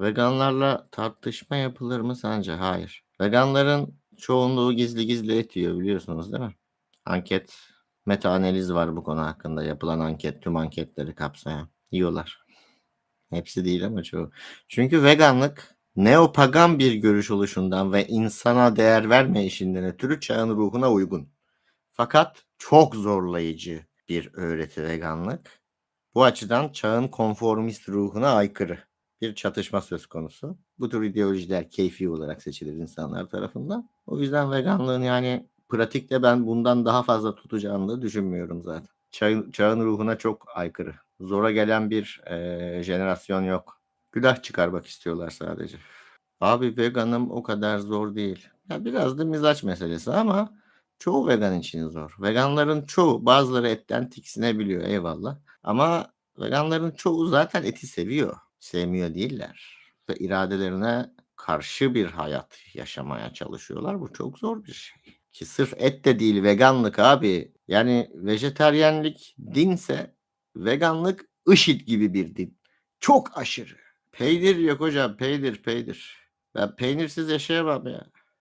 Veganlarla tartışma yapılır mı sence? Hayır. Veganların çoğunluğu gizli gizli et yiyor biliyorsunuz değil mi? Anket, meta analiz var bu konu hakkında. Yapılan anket, tüm anketleri kapsayan. Yiyorlar. Hepsi değil ama çoğu. Çünkü veganlık neopagan bir görüş oluşundan ve insana değer verme işinden ötürü çağın ruhuna uygun. Fakat çok zorlayıcı bir öğreti veganlık. Bu açıdan çağın konformist ruhuna aykırı bir çatışma söz konusu. Bu tür ideolojiler keyfi olarak seçilir insanlar tarafından. O yüzden veganlığın yani pratikte ben bundan daha fazla tutacağını da düşünmüyorum zaten. Çağın, çağın ruhuna çok aykırı. Zora gelen bir eee, jenerasyon yok. Günah çıkarmak istiyorlar sadece. Abi veganım o kadar zor değil. Ya biraz da mizaç meselesi ama çoğu vegan için zor. Veganların çoğu bazıları etten tiksinebiliyor eyvallah. Ama veganların çoğu zaten eti seviyor. Sevmiyor değiller. Ve iradelerine karşı bir hayat yaşamaya çalışıyorlar. Bu çok zor bir şey. Ki sırf et de değil veganlık abi. Yani vejeteryenlik dinse veganlık IŞİD gibi bir din. Çok aşırı. Peynir yok hocam peynir peynir. Ben peynirsiz yaşayamam ya.